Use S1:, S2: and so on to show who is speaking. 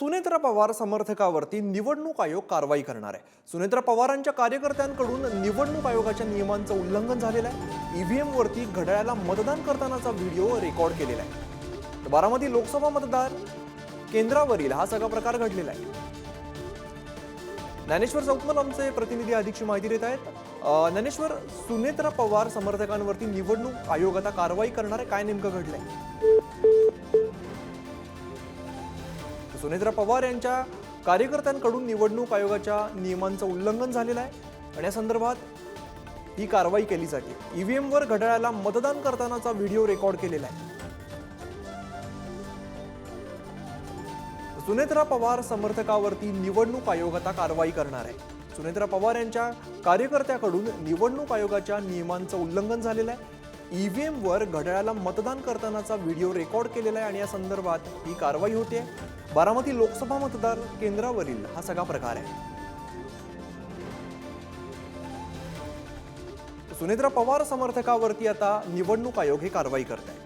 S1: सुनेत्रा पवार समर्थकावरती निवडणूक आयोग कारवाई करणार आहे. सुनेत्रा पवारांच्या कार्यकर्त्यांकडून निवडणूक आयोगाच्या नियमांचं उल्लंघन झालेलं आहे. ईव्हीएमवरती घड्याळाला मतदान करतानाचा व्हिडिओ रेकॉर्ड केलेला आहे. बारामती लोकसभा मतदार केंद्रावरील हा सगळा प्रकार घडलेला आहे. ज्ञानेश्वर चौकमल आमचे प्रतिनिधी अधिकची माहिती देत आहेत. ज्ञानेश्वर सुनेत्रा पवार समर्थकांवरती निवडणूक आयोग आता कारवाई करणार आहे. काय नेमकं घडलंय? सुनेत्रा पवार यांच्या कार्यकर्त्यांकडून निवडणूक आयोगाच्या नियमांचं उल्लंघन झालेलं आहे. आणि या संदर्भात ही कारवाई केली जाते. ईव्हीएमवर घड्याळाला मतदान करतानाचा व्हिडिओ रेकॉर्ड केलेला आहे. सुनेत्रा पवार समर्थकावरती निवडणूक आयोग आता कारवाई करणार आहे. सुनेत्रा पवार यांच्या कार्यकर्त्याकडून निवडणूक आयोगाच्या नियमांचं उल्लंघन झालेलं आहे. ईव्हीएम एमवर घड्याळाला मतदान करतानाचा व्हिडिओ रेकॉर्ड केलेला आहे आणि या संदर्भात ही कारवाई होते. बारामती लोकसभा मतदार केंद्रावरील हा सगळा प्रकार आहे. सुनेत्रा पवार समर्थकावरती आता निवडणूक आयोग ही कारवाई करत आहे.